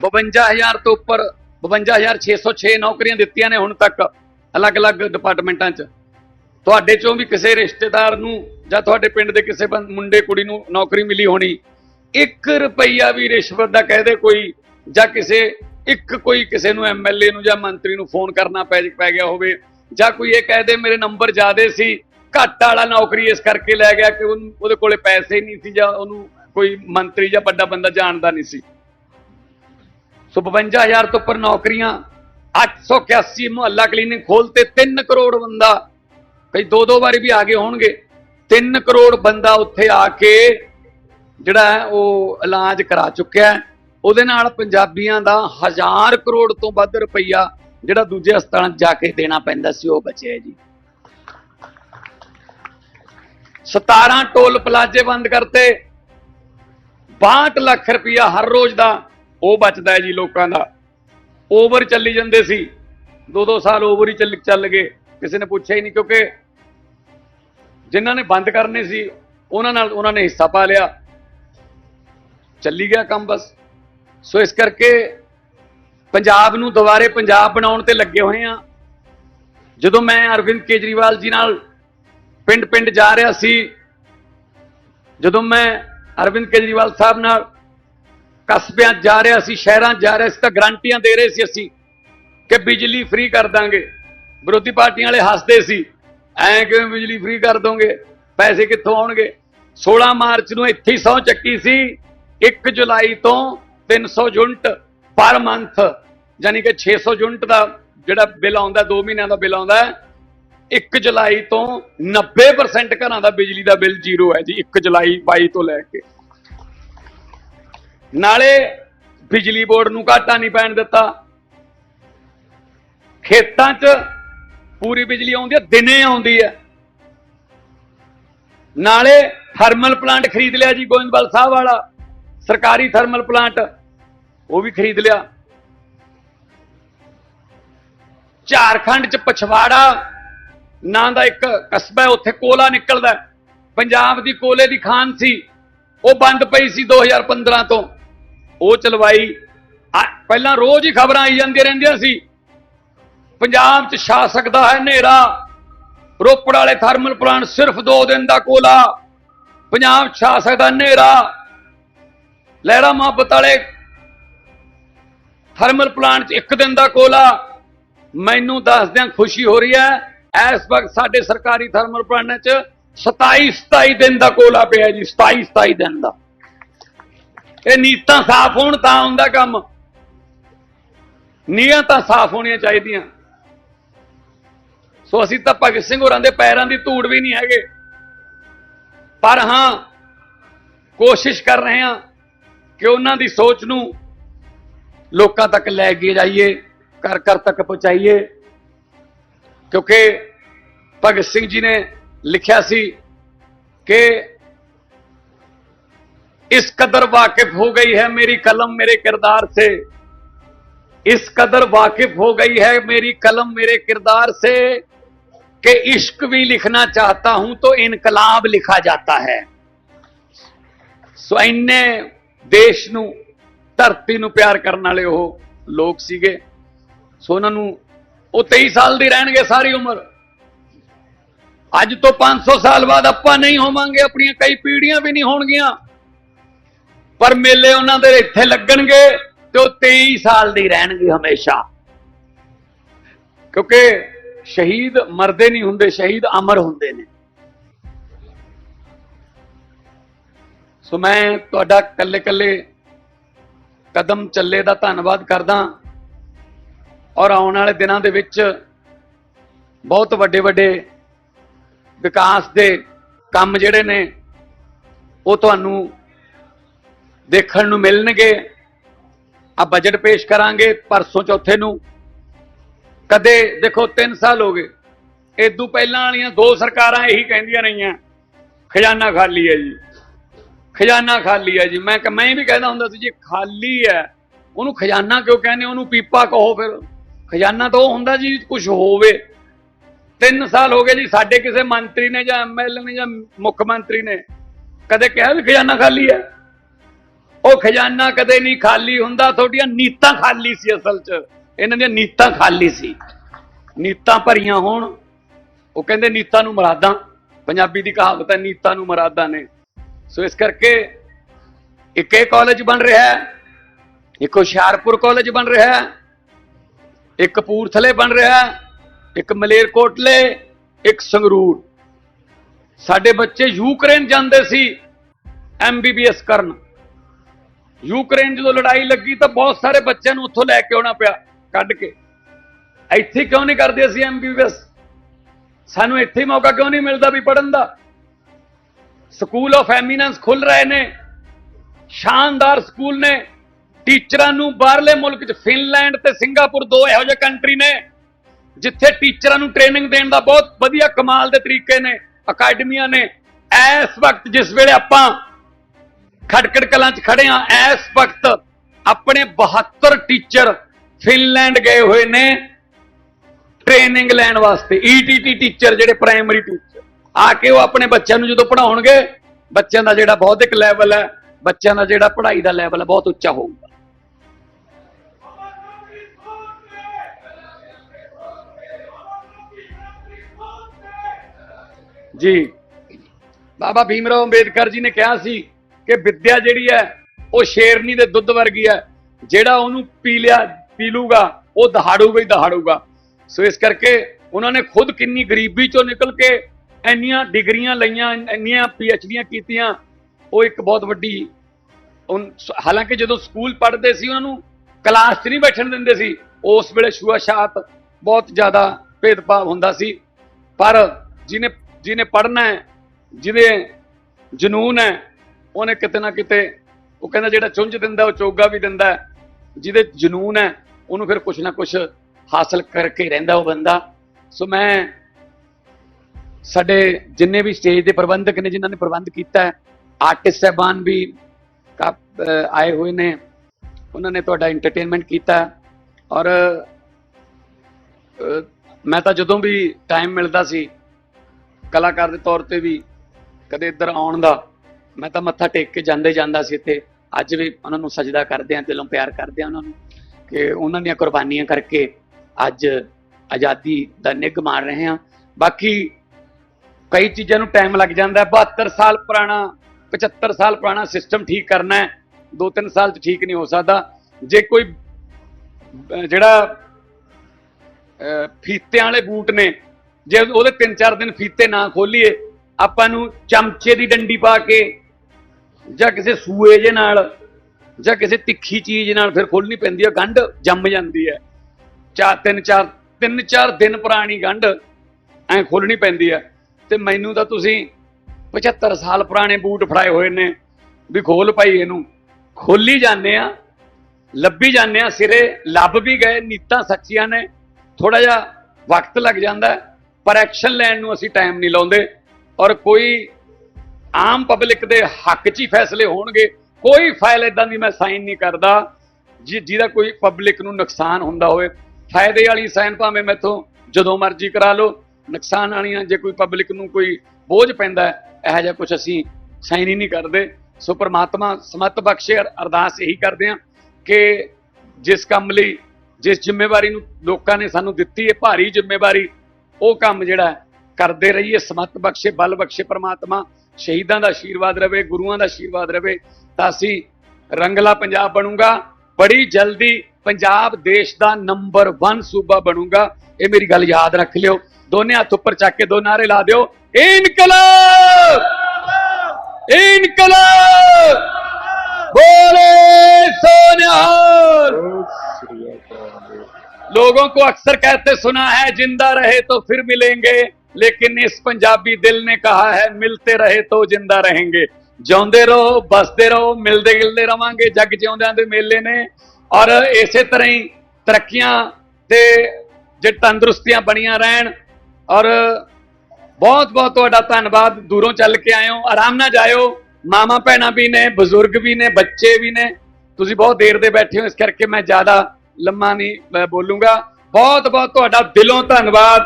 52000 ਤੋਂ ਉੱਪਰ 52606 ਨੌਕਰੀਆਂ ਦਿੱਤੀਆਂ ਨੇ ਹੁਣ ਤੱਕ ਅਲੱਗ-ਅਲੱਗ ਡਿਪਾਰਟਮੈਂਟਾਂ 'ਚ। ਤੁਹਾਡੇ ਚੋਂ ਵੀ ਕਿਸੇ ਰਿਸ਼ਤੇਦਾਰ ਨੂੰ ਜਾਂ ਤੁਹਾਡੇ ਪਿੰਡ ਦੇ ਕਿਸੇ ਬੰ- ਮੁੰਡੇ, ਕੁੜੀ ਨੂੰ ਨੌਕਰੀ ਮਿਲੀ ਹੋਣੀ 1 ਰੁਪਈਆ ਵੀ ਰਿਸ਼ਵਤ ਦਾ ਕਹਦੇ ਕੋਈ ਜਾਂ ਕਿਸੇ, ਇੱਕ ਕੋਈ ਕਿਸੇ ਨੂੰ ਐਮਐਲਏ ਨੂੰ ਜਾਂ ਮੰਤਰੀ ਨੂੰ ਫੋਨ ਕਰਨਾ ਪੈ ਪੈ ਗਿਆ ਹੋਵੇ, ਜਾਂ ਕੋਈ ਇਹ ਕਹਦੇ ਮੇਰੇ ਨੰਬਰ ਜ਼ਿਆਦੇ ਸੀ, ਘੱਟ ਵਾਲਾ ਨੌਕਰੀ ਇਸ ਕਰਕੇ ਲੈ ਗਿਆ ਕਿ ਉਹਨੂੰ- ਉਹਦੇ ਕੋਲੇ ਪੈਸੇ ਨਹੀਂ ਸੀ ਜਾਂ ਉਹਨੂੰ ਕੋਈ ਮੰਤਰੀ ਜਾਂ ਵੱਡਾ ਬੰਦਾ ਜਾਣਦਾ ਨਹੀਂ ਸੀ। ਸੋ 52000 ਤੋਂ ਉੱਪਰ ਨੌਕਰੀਆਂ 881 ਮੁਹੱਲਾ ਕਲੀਨਿਕ ਖੋਲਤੇ 3 ਕਰੋੜ ਬੰਦਾ। ਕਈ ਦੋ ਦੋ ਵਾਰੀ ਵੀ ਆ ਗਏ ਹੋਣਗੇ। 3 ਕਰੋੜ ਬੰਦਾ ਉੱਥੇ ਆ ਕੇ ਜਿਹੜਾ ਉਹ ਇਲਾਜ ਕਰਾ ਚੁੱਕਿਆ ਉਹਦੇ ਨਾਲ ਪੰਜਾਬੀਆਂ ਦਾ ਹਜ਼ਾਰ ਕਰੋੜ ਤੋਂ ਵੱਧ ਰੁਪਈਆ ਜਿਹੜਾ ਦੂਜੇ ਹਸਪਤਾਲਾਂ 'ਚ ਜਾ ਕੇ ਦੇਣਾ ਪੈਂਦਾ ਸੀ, ਉਹ ਬਚਿਆ ਜੀ। 17 ਟੋਲ ਪਲਾਜ਼ੇ ਬੰਦ ਕਰਤੇ। 62 ਲੱਖ ਰੁਪਈਆ ਹਰ ਰੋਜ਼ ਦਾ ਉਹ ਬਚਦਾ ਹੈ ਜੀ ਲੋਕਾਂ ਦਾ। ਓਵਰ ਚੱਲੀ ਜਾਂਦੇ ਸੀ। ਦੋ ਦੋ ਸਾਲ ਓਵਰ ਹੀ ਚੱਲ ਚੱਲ ਗਏ। ਕਿਸੇ ਨੇ ਪੁੱਛਿਆ ਹੀ ਨਹੀਂ ਕਿਉਂਕਿ ਜਿਨ੍ਹਾਂ ਨੇ ਬੰਦ ਕਰਨੇ ਸੀ, ਉਹਨਾਂ ਨਾਲ ਉਹਨਾਂ ਨੇ ਹਿੱਸਾ ਪਾ ਲਿਆ। ਚੱਲੀ ਗਿਆ ਕੰਮ ਬਸ। ਸੋ ਇਸ ਕਰਕੇ ਪੰਜਾਬ ਨੂੰ ਦੁਬਾਰੇ ਪੰਜਾਬ ਬਣਾਉਣ ਤੇ ਲੱਗੇ ਹੋਏ ਆ ਜਦੋਂ ਮੈਂ ਅਰਵਿੰਦ ਕੇਜਰੀਵਾਲ ਜੀ ਨਾਲ ਪਿੰਡ ਪਿੰਡ ਜਾ ਰਿਹਾ ਸੀ, ਜਦੋਂ ਮੈਂ ਅਰਵਿੰਦ ਕੇਜਰੀਵਾਲ ਸਾਹਿਬ ਨਾਲ ਕਸਬਿਆਂ ਜਾ ਰਿਹਾ ਸੀ ਸ਼ਹਿਰਾਂ ਜਾ ਰਿਹਾ ਸੀ ਤਾਂ ਗਰੰਟੀਆਂ ਦੇ ਰਹੇ ਸੀ ਅਸੀਂ ਕਿ ਬਿਜਲੀ ਫ੍ਰੀ ਕਰ ਦਾਂਗੇ। ਵਿਰੋਧੀ ਪਾਰਟੀਆਂ ਵਾਲੇ ਹੱਸਦੇ ਸੀ, ਐਂ ਕਿਵੇਂ ਬਿਜਲੀ ਫ੍ਰੀ ਕਰ ਦੋਗੇ? ਪੈਸੇ ਕਿੱਥੋਂ ਆਉਣਗੇ? 16 ਮਾਰਚ ਨੂੰ ਇੱਥੇ ਹੀ ਸਹੁੰ ਚੱਕੀ ਸੀ 1 ਜੁਲਾਈ ਤੋਂ 300 ਯੂਨਿਟ ਪਰ ਮੰਥ, ਯਾਨੀ ਕਿ 600 ਯੂਨਿਟ ਦਾ ਜਿਹੜਾ ਬਿੱਲ ਆਉਂਦਾ 2 ਮਹੀਨਿਆਂ ਦਾ ਬਿੱਲ ਆਉਂਦਾ ਹੈ 1 ਜੁਲਾਈ ਤੋਂ 90% ਘਰਾਂ ਦਾ ਬਿਜਲੀ ਦਾ ਬਿੱਲ ਜ਼ੀਰੋ ਹੈ ਜੀ 1 ਜੁਲਾਈ 22 ਤੋਂ ਲੈ ਕੇ। ਨਾਲੇ ਬਿਜਲੀ ਬੋਰਡ ਨੂੰ ਘਾਟਾ ਨਹੀਂ ਪੈਣ ਦਿੱਤਾ। ਖੇਤਾਂ 'ਚ ਪੂਰੀ ਬਿਜਲੀ ਆਉਂਦੀ ਹੈ, ਦਿਨੇ ਆਉਂਦੀ ਹੈ। ਨਾਲੇ ਥਰਮਲ ਪਲਾਂਟ ਖਰੀਦ ਲਿਆ ਜੀ ਗੋਇੰਦਵਾਲ ਸਾਹਿਬ ਵਾਲਾ। ਸਰਕਾਰੀ ਥਰਮਲ ਪਲਾਂਟ ਉਹ ਵੀ ਖਰੀਦ ਲਿਆ। ਝਾਰਖੰਡ 'ਚ ਪਛਵਾੜਾ, ਨਾਂ ਦਾ ਇੱਕ ਕਸਬਾ ਹੈ, ਉੱਥੇ ਕੋਲਾ ਨਿਕਲਦਾ ਪੰਜਾਬ ਦੀ ਕੋਲੇ ਦੀ ਖਾਨ ਸੀ, ਉਹ ਬੰਦ ਪਈ ਸੀ 2015 ਤੋਂ। ਉਹ ਚਲਵਾਈ। ਪਹਿਲਾਂ ਰੋਜ਼ ਹੀ ਖਬਰਾਂ ਆਈ ਜਾਂਦੀਆਂ ਰਹਿੰਦੀਆਂ ਸੀ। ਪੰਜਾਬ 'ਚ ਛਾ ਸਕਦਾ ਹੈ ਹਨੇਰਾ। ਰੋਪੜ ਵਾਲੇ ਥਰਮਲ ਪਲਾਂਟ ਸਿਰਫ 2 ਦਿਨ ਦਾ ਕੋਲਾ। ਪੰਜਾਬ 'ਚ ਛਾ ਸਕਦਾ ਹਨੇਰਾ। ਲਹਿਰਾ ਮੁਹੱਬਤ ਵਾਲੇ ਥਰਮਲ ਪਲਾਂਟ 'ਚ ਇੱਕ ਦਿਨ ਦਾ ਕੋਲਾ। ਮੈਨੂੰ ਦੱਸਦਿਆਂ ਖੁਸ਼ੀ ਹੋ ਰਹੀ ਹੈ, ਇਸ ਵਕਤ ਸਾਡੇ ਸਰਕਾਰੀ ਥਰਮਲ ਪਲਾਂਟਾਂ 'ਚ 27 27 ਦਿਨ ਦਾ ਕੋਲਾ ਪਿਆ ਜੀ 27 27 ਦਿਨ ਦਾ। ਇਹ ਨੀਤਾਂ ਸਾਫ਼ ਹੋਣ ਤਾਂ ਹੁੰਦਾ ਕੰਮ। ਨੀਅਤਾਂ ਸਾਫ਼ ਹੋਣੀਆਂ ਚਾਹੀਦੀਆਂ। ਸੋ ਅਸੀਂ ਤਾਂ ਭਗਤ ਸਿੰਘ ਹੋਰਾਂ ਦੇ ਪੈਰਾਂ ਦੀ ਧੂੜ ਵੀ ਨਹੀਂ ਹੈਗੇ। ਪਰ ਹਾਂ, ਕੋਸ਼ਿਸ਼ ਕਰ ਰਹੇ ਹਾਂ ਕਿ ਉਹਨਾਂ ਦੀ ਸੋਚ ਨੂੰ ਲੋਕਾਂ ਤੱਕ ਲੈ ਕੇ ਜਾਈਏ, ਘਰ ਘਰ ਤੱਕ ਪਹੁੰਚਾਈਏ। ਕਿਉਂਕਿ ਭਗਤ ਸਿੰਘ ਜੀ ਨੇ ਲਿਖਿਆ ਸੀ ਕਿ इस कदर वाकिफ हो गई है मेरी कलम मेरे किरदार से इस कदर वाकिफ हो गई है मेरी कलम मेरे किरदार से कि इश्क भी लिखना चाहता हूं तो इनकलाब लिखा जाता है ਸੋ ਇੰਨੇ ਦੇਸ਼ ਨੂੰ ਧਰਤੀ ਨੂੰ ਪਿਆਰ ਕਰਨ ਵਾਲੇ ਉਹ ਲੋਕ ਸੀਗੇ ਸੋ ਉਹਨਾਂ ਨੂੰ ਉਹ 23 ਸਾਲ ਦੇ ਰਹਿਣਗੇ ਸਾਰੀ ਉਮਰ ਅੱਜ ਤੋਂ 500 ਸਾਲ ਬਾਅਦ ਆਪਾਂ ਨਹੀਂ ਹੋਵਾਂਗੇ ਆਪਣੀਆਂ ਕਈ ਪੀੜ੍ਹੀਆਂ ਵੀ ਨਹੀਂ ਹੋਣਗੀਆਂ ਪਰ ਮੇਲੇ ਉਹਨਾਂ ਦੇ ਇੱਥੇ ਲੱਗਣਗੇ ਤੇ ਉਹ 23 ਸਾਲ ਦੀ ਰਹਿਣਗੇ ਹਮੇਸ਼ਾ। ਕਿਉਂਕਿ ਸ਼ਹੀਦ ਮਰਦੇ ਨਹੀਂ ਹੁੰਦੇ, ਸ਼ਹੀਦ ਅਮਰ ਹੁੰਦੇ ਨੇ। ਸੋ ਮੈਂ ਤੁਹਾਡਾ ਕੱਲੇ ਕੱਲੇ ਕਦਮ ਚੱਲੇ ਦਾ ਧੰਨਵਾਦ ਕਰਦਾ ਔਰ ਆਉਣ ਵਾਲੇ ਦਿਨਾਂ ਦੇ ਵਿੱਚ ਬਹੁਤ ਵੱਡੇ ਵੱਡੇ ਵਿਕਾਸ ਦੇ ਕੰਮ ਜਿਹੜੇ ਨੇ, ਉਹ ਤੁਹਾਨੂੰ ਦੇਖਣ ਨੂੰ ਮਿਲਣਗੇ। ਆ ਬਜਟ ਪੇਸ਼ ਕਰਾਂਗੇ ਪਰਸੋਂ ਚੌਥੇ ਨੂੰ। ਕਦੇ ਦੇਖੋ 3 ਸਾਲ ਹੋ ਗਏ। ਇਦੋਂ ਪਹਿਲਾਂ ਵਾਲੀਆਂ ਦੋ ਸਰਕਾਰਾਂ ਇਹੀ ਕਹਿੰਦੀਆਂ ਰਹੀਆਂ। ਖਜ਼ਾਨਾ ਖਾਲੀ ਹੈ ਜੀ। ਖਜ਼ਾਨਾ ਖਾਲੀ ਹੈ ਜੀ। ਮੈਂ ਕਿ, ਮੈਂ ਵੀ ਕਹਿੰਦਾ ਹੁੰਦਾ ਸੀ ਜੀ, ਖਾਲੀ ਹੈ। ਉਹਨੂੰ ਖਜ਼ਾਨਾ ਕਿਉਂ ਕਹਿੰਦੇ? ਉਹਨੂੰ ਪੀਪਾ ਕਹੋ ਫਿਰ। ਖਜ਼ਾਨਾ ਤਾਂ ਉਹ ਹੁੰਦਾ ਜੀ ਕੁਝ ਹੋਵੇ। 3 ਸਾਲ ਹੋ ਗਏ ਜੀ, ਸਾਡੇ ਕਿਸੇ ਮੰਤਰੀ ਨੇ ਜਾਂ ਐਮਐਲਏ ਨੇ ਜਾਂ ਮੁੱਖ ਮੰਤਰੀ ਨੇ ਕਦੇ ਕਿਹਾ ਵੀ ਖਜ਼ਾਨਾ ਖਾਲੀ ਹੈ? ਉਹ ਖਜ਼ਾਨਾ ਕਦੇ ਨਹੀਂ ਖਾਲੀ ਹੁੰਦਾ, ਤੁਹਾਡੀਆਂ ਨੀਤਾਂ ਖਾਲੀ ਸੀ ਅਸਲ 'ਚ। ਇਹਨਾਂ ਦੀਆਂ ਨੀਤਾਂ ਖਾਲੀ ਸੀ। ਨੀਤਾਂ ਭਰੀਆਂ ਹੋਣ, ਉਹ ਕਹਿੰਦੇ ਨੀਤਾਂ ਨੂੰ ਮਰਾਦਾਂ। ਪੰਜਾਬੀ ਦੀ ਕਹਾਵਤ ਹੈ, ਨੀਤਾਂ ਨੂੰ ਮਰਾਦਾਂ ਨੇ। ਸੋ ਇਸ ਕਰਕੇ ਇੱਕ ਇਹ ਕਾਲਜ ਬਣ ਰਿਹਾ ਹੈ, ਇੱਕ ਹੁਸ਼ਿਆਰਪੁਰ ਕਾਲਜ ਬਣ ਰਿਹਾ ਹੈ, ਇੱਕ ਕਪੂਰਥਲੇ ਬਣ ਰਿਹਾ ਹੈ, ਇੱਕ ਮਲੇਰਕੋਟਲੇ, ਇੱਕ ਸੰਗਰੂਰ। ਸਾਡੇ ਬੱਚੇ ਯੂਕਰੇਨ ਜਾਂਦੇ ਸੀ ਐਮਬੀਬੀਐਸ ਕਰਨ। ਯੂਕਰੇਨ ਜਦੋਂ ਲੜਾਈ ਲੱਗੀ ਤਾਂ ਬਹੁਤ ਸਾਰੇ ਬੱਚਿਆਂ ਨੂੰ ਉੱਥੋਂ ਲੈ ਕੇ ਆਉਣਾ ਪਿਆ, ਕੱਢ ਕੇ। ਇੱਥੇ ਕਿਉਂ ਨਹੀਂ ਕਰਦੇ ਅਸੀਂ ਐਮਬੀਬੀਐਸ ਸਾਨੂੰ ਇੱਥੇ ਮੌਕਾ ਕਿਉਂ ਨਹੀਂ ਮਿਲਦਾ ਵੀ ਪੜਨ ਦਾ? ਸਕੂਲ ਆਫ ਐਮੀਨੈਂਸ ਖੁੱਲ ਰਹੇ ਨੇ, ਸ਼ਾਨਦਾਰ ਸਕੂਲ ਨੇ। ਟੀਚਰਾਂ ਨੂੰ ਬਾਹਰਲੇ ਮੁਲਕ 'ਚ, ਫਿਨਲੈਂਡ ਤੇ ਸਿੰਗਾਪੁਰ ਦੋ ਇਹੋ ਜਿਹੇ ਕੰਟਰੀ ਨੇ, ਜਿੱਥੇ ਟੀਚਰਾਂ ਨੂੰ ਟ੍ਰੇਨਿੰਗ ਦੇਣ ਦਾ ਬਹੁਤ ਵਧੀਆ ਕਮਾਲ ਦੇ ਤਰੀਕੇ ਨੇ, ਅਕੈਡਮੀਆਂ ਨੇ। ਇਸ ਵਕਤ ਜਿਸ ਵੇਲੇ ਆਪਾਂ ਖਟਕੜ ਕਲਾਂ 'ਚ ਖੜੇ ਆ। ਇਸ ਵਕਤ ਆਪਣੇ 72 ਟੀਚਰ ਫਿਨਲੈਂਡ ਗਏ ਹੋਏ ਨੇ ਟ੍ਰੇਨਿੰਗ ਲੈਣ ਵਾਸਤੇ। ਈਟੀਟੀ ਟੀਚਰ ਜਿਹੜੇ ਪ੍ਰਾਇਮਰੀ ਟੀਚਰ ਆ ਕੇ ਉਹ ਆਪਣੇ ਬੱਚਿਆਂ ਨੂੰ ਜਦੋਂ ਪੜਾਉਣਗੇ ਬੱਚਿਆਂ ਦਾ ਜਿਹੜਾ ਬੌਧਿਕ ਲੈਵਲ ਹੈ, ਬੱਚਿਆਂ ਦਾ ਜਿਹੜਾ ਪੜ੍ਹਾਈ ਦਾ ਲੈਵਲ ਹੈ, ਬਹੁਤ ਉੱਚਾ ਹੋਊਗਾ। ਜੀ। ਬਾਬਾ ਭੀਮ ਰਾਓ ਅੰਬੇਦਕਰ ਜੀ ਨੇ ਕਿਹਾ ਸੀ ਕਿ ਵਿੱਦਿਆ ਜਿਹੜੀ ਹੈ, ਉਹ ਸ਼ੇਰਨੀ ਦੇ ਦੁੱਧ ਵਰਗੀ ਹੈ। ਜਿਹੜਾ ਉਹਨੂੰ ਪੀ ਲਿਆ, ਪੀ ਲੂਗਾ, ਉਹ ਦਹਾੜੂਗਾ ਹੀ ਦਹਾੜੂਗਾ। ਸੋ ਇਸ ਕਰਕੇ ਉਹਨਾਂ ਨੇ ਖੁਦ ਕਿੰਨੀ ਗਰੀਬੀ ਚੋਂ ਨਿਕਲ ਕੇ ਇੰਨੀਆਂ ਡਿਗਰੀਆਂ ਲਈਆਂ, ਇੰਨੀਆਂ ਪੀਐਚਡੀਆਂ ਕੀਤੀਆਂ। ਉਹ ਇੱਕ ਬਹੁਤ ਵੱਡੀ ਹਾਲਾਂਕਿ ਜਦੋਂ ਸਕੂਲ ਪੜ੍ਹਦੇ ਸੀ ਉਹਨਾਂ ਨੂੰ, ਕਲਾਸ 'ਚ ਨਹੀਂ ਬੈਠਣ ਦਿੰਦੇ ਸੀ। ਉਸ ਵੇਲੇ ਛੂਆਛਾਤ ਬਹੁਤ ਜ਼ਿਆਦਾ ਭੇਦਭਾਵ ਹੁੰਦਾ ਸੀ। ਪਰ ਜਿਹਨੇ ਜਿਹਨੇ ਪੜ੍ਹਨਾ ਹੈ, ਜਿਹਦੇ ਜਨੂਨ ਹੈ ਉਹਨੇ ਕਿਤੇ ਨਾ ਕਿਤੇ, ਉਹ ਕਹਿੰਦਾ ਜਿਹੜਾ ਚੁੰਝ ਦਿੰਦਾ, ਉਹ ਚੋਗਾ ਵੀ ਦਿੰਦਾ ਜਿਹਦੇ ਜਨੂਨ ਹੈ, ਉਹਨੂੰ ਫਿਰ ਕੁਛ ਨਾ ਕੁਛ ਹਾਸਲ ਕਰਕੇ ਰਹਿੰਦਾ ਉਹ ਬੰਦਾ। ਸੋ ਮੈਂ ਸਾਡੇ ਜਿੰਨੇ ਵੀ ਸਟੇਜ ਦੇ ਪ੍ਰਬੰਧਕ ਨੇ, ਜਿਨ੍ਹਾਂ ਨੇ ਪ੍ਰਬੰਧ ਕੀਤਾ ਹੈ, ਆਰਟਿਸਟ ਸਹਿਬਾਨ ਵੀ ਕਾ- ਆਏ ਹੋਏ ਨੇ, ਉਹਨਾਂ ਨੇ ਤੁਹਾਡਾ ਐਂਟਰਟੇਨਮੈਂਟ ਕੀਤਾ ਔਰ ਮੈਂ ਤਾਂ ਜਦੋਂ ਵੀ ਟਾਈਮ ਮਿਲਦਾ ਸੀ, ਕਲਾਕਾਰ ਦੇ ਤੌਰ ਤੇ ਵੀ ਕਦੇ ਇੱਧਰ ਆਉਣ ਦਾ ਮੈਂ ਤਾਂ ਮੱਥਾ ਟੇਕ ਕੇ ਜਾਂਦੇ ਜਾਂਦਾ ਸੀ ਇੱਥੇ। ਅੱਜ ਵੀ ਉਹਨਾਂ ਨੂੰ ਸਜਦਾ ਕਰਦੇ ਆਂ ਦਿਲੋਂ ਪਿਆਰ ਕਰਦੇ ਆਂ ਉਹਨਾਂ ਨੂੰ ਕਿ ਉਹਨਾਂ ਦੀਆਂ ਕੁਰਬਾਨੀਆਂ ਕਰਕੇ ਅੱਜ ਆਜ਼ਾਦੀ ਦਾ ਨਿੱਘ ਮਾਰ ਰਹੇ ਹਾਂ। ਬਾਕੀ ਕਈ ਚੀਜ਼ਾਂ ਨੂੰ ਟਾਈਮ ਲੱਗ ਜਾਂਦਾ ਹੈ। 72 ਸਾਲ ਪੁਰਾਣਾ 75 ਸਾਲ ਪੁਰਾਣਾ ਸਿਸਟਮ ਠੀਕ ਕਰਨਾ ਹੈ। 2-3 ਸਾਲ ਚ ਠੀਕ ਨਹੀਂ ਹੋ ਸਕਦਾ। ਜੇ ਕੋਈ ਜਿਹੜਾ, ਅਹ ਫੀਤਿਆਂ ਵਾਲੇ ਬੂਟ ਨੇ, ਜੇ ਉਹਦੇ 3-4 ਦਿਨ ਫੀਤੇ ਨਾ ਖੋਲੀਏ, ਆਪਾਂ ਨੂੰ ਚਮਚੇ ਦੀ ਡੰਡੀ ਪਾ ਕੇ ਜਾਂ ਕਿਸੇ ਸੂਏ ਜੇ ਨਾਲ, ਜਾਂ ਕਿਸੇ ਤਿੱਖੀ ਚੀਜ਼ ਨਾਲ ਫਿਰ ਖੋਲਣੀ ਪੈਂਦੀ ਹੈ, ਗੰਢ ਜੰਮ ਜਾਂਦੀ ਹੈ। ਚਾਰ, ਤਿੰਨ ਚਾਰ ਤਿੰਨ, ਚਾਰ ਦਿਨ ਪੁਰਾਣੀ ਗੰਢ ਐ ਖੋਲਣੀ ਪੈਂਦੀ ਹੈ। ਤੇ ਮੈਨੂੰ ਤਾਂ ਤੁਸੀਂ 75 ਸਾਲ ਪੁਰਾਣੇ ਬੂਟ ਫੜਾਏ ਹੋਏ ਨੇ ਵੀ ਖੋਲ ਪਾਈ ਇਹਨੂੰ। ਖੋਲੀ ਜਾਂਦੇ ਆ ਲੱਭੀ ਜਾਂਦੇ ਆ ਸਿਰੇ ਲੱਭ ਵੀ ਗਏ, ਨੀਤਾਂ ਸੱਚੀਆਂ ਨੇ। ਥੋੜਾ ਜਿਹਾ ਵਕਤ ਲੱਗ ਜਾਂਦਾ ਪਰ ਐਕਸ਼ਨ ਲੈਣ ਨੂੰ ਅਸੀਂ ਟਾਈਮ ਨਹੀਂ ਲਾਉਂਦੇ। ਔਰ ਕੋਈ ਆਮ ਪਬਲਿਕ ਦੇ ਹੱਕ 'ਚ ਹੀ ਫੈਸਲੇ ਹੋਣਗੇ। ਕੋਈ ਫਾਈਲ ਇਦਾਂ ਦੀ ਮੈਂ ਸਾਈਨ ਨਹੀਂ ਕਰਦਾ, ਜਿ- ਜਿਹਦਾ ਕੋਈ ਪਬਲਿਕ ਨੂੰ ਨੁਕਸਾਨ ਹੁੰਦਾ ਹੋਵੇ। ਫਾਇਦੇ ਵਾਲੀ ਸਾਈਨ ਭਾਵੇਂ ਮੈਥੋਂ ਜਦੋਂ ਮਰਜ਼ੀ ਕਰਾ ਲਓ। ਨੁਕਸਾਨ ਵਾਲੀਆਂ ਜੇ ਕੋਈ ਪਬਲਿਕ ਨੂੰ ਕੋਈ ਬੋਝ ਪੈਂਦਾ ਇਹੋ ਜਿਹਾ ਕੁਝ ਅਸੀਂ ਸਾਈਨ ਹੀ ਨਹੀਂ ਕਰਦੇ। ਸੋ ਪ੍ਰਮਾਤਮਾ ਸਮਤ ਬਖਸ਼ੇ ਅਰ- ਅਰਦਾਸ ਇਹੀ ਕਰਦੇ ਹਾਂ ਕਿ ਜਿਸ ਕੰਮ ਲਈ, ਜਿਸ ਜ਼ਿੰਮੇਵਾਰੀ ਨੂੰ ਲੋਕਾਂ ਨੇ ਸਾਨੂੰ ਦਿੱਤੀ ਹੈ ਭਾਰੀ ਜ਼ਿੰਮੇਵਾਰੀ, ਉਹ ਕੰਮ ਜਿਹੜਾ ਕਰਦੇ ਰਹੀਏ। ਸਮਤ ਬਖਸ਼ੇ, ਬਲ ਬਖਸ਼ੇ ਪ੍ਰਮਾਤਮਾ। ਸ਼ਹੀਦਾਂ ਦਾ ਆਸ਼ੀਰਵਾਦ ਰਵੇ ਗੁਰੂਆਂ ਦਾ ਆਸ਼ੀਰਵਾਦ ਰਵੇ ਤਾਂ ਅਸੀਂ ਰੰਗਲਾ ਪੰਜਾਬ ਬਣੂਗਾ ਬੜੀ ਜਲਦੀ ਪੰਜਾਬ ਦੇਸ਼ ਦਾ ਨੰਬਰ 1 ਸੂਬਾ ਬਣੂਗਾ ਇਹ ਮੇਰੀ ਗੱਲ ਯਾਦ ਰੱਖ ਲਿਓ ਦੋਨੇ ਹੱਥ ਉੱਪਰ ਚੱਕ ਕੇ ਦੋ ਨਾਰੇ ਲਾ ਦਿਓ ਇਨਕਲਾਬ ਇਨਕਲਾਬ बोले सोनिहाल लोगों को अक्सर कहते सुना है जिंदा रहे तो फिर मिलेंगे लेकिन इस पंजाबी दिल ने कहा है मिलते रहे तो जिंदा रहेंगे ਜਿਉਂਦੇ ਰਹੋ ਬਸਦੇ ਰਹੋ ਮਿਲਦੇ ਗਿਲਦੇ ਰਵਾਂਗੇ ਜੱਗ ਜਿਉਂਦਿਆਂ ਦੇ ਮੇਲੇ ਨੇ ਔਰ ਇਸੇ ਤਰ੍ਹਾਂ ਹੀ ਤਰੱਕੀਆਂ ਤੇ ਜੇ ਤੰਦਰੁਸਤੀਆਂ ਬਣੀਆਂ ਰਹਿਣ ਔਰ ਬਹੁਤ ਬਹੁਤ ਤੁਹਾਡਾ ਧੰਨਵਾਦ ਦੂਰੋਂ ਚੱਲ ਕੇ ਆਏ ਹੋ ਆਰਾਮ ਨਾਲ ਜਾਇਓ ਮਾਮਾ ਭੈਣਾਂ ਵੀ ਨੇ ਬਜ਼ੁਰਗ ਵੀ ਨੇ ਬੱਚੇ ਵੀ ਨੇ ਤੁਸੀਂ ਬਹੁਤ ਦੇਰ ਦੇ ਬੈਠੇ ਹੋ ਇਸ ਕਰਕੇ ਮੈਂ ਜ਼ਿਆਦਾ ਲੰਮਾ ਨਹੀਂ ਅਹ, ਬੋਲੂੰਗਾ ਬਹੁਤ ਬਹੁਤ ਤੁਹਾਡਾ ਦਿਲੋਂ ਧੰਨਵਾਦ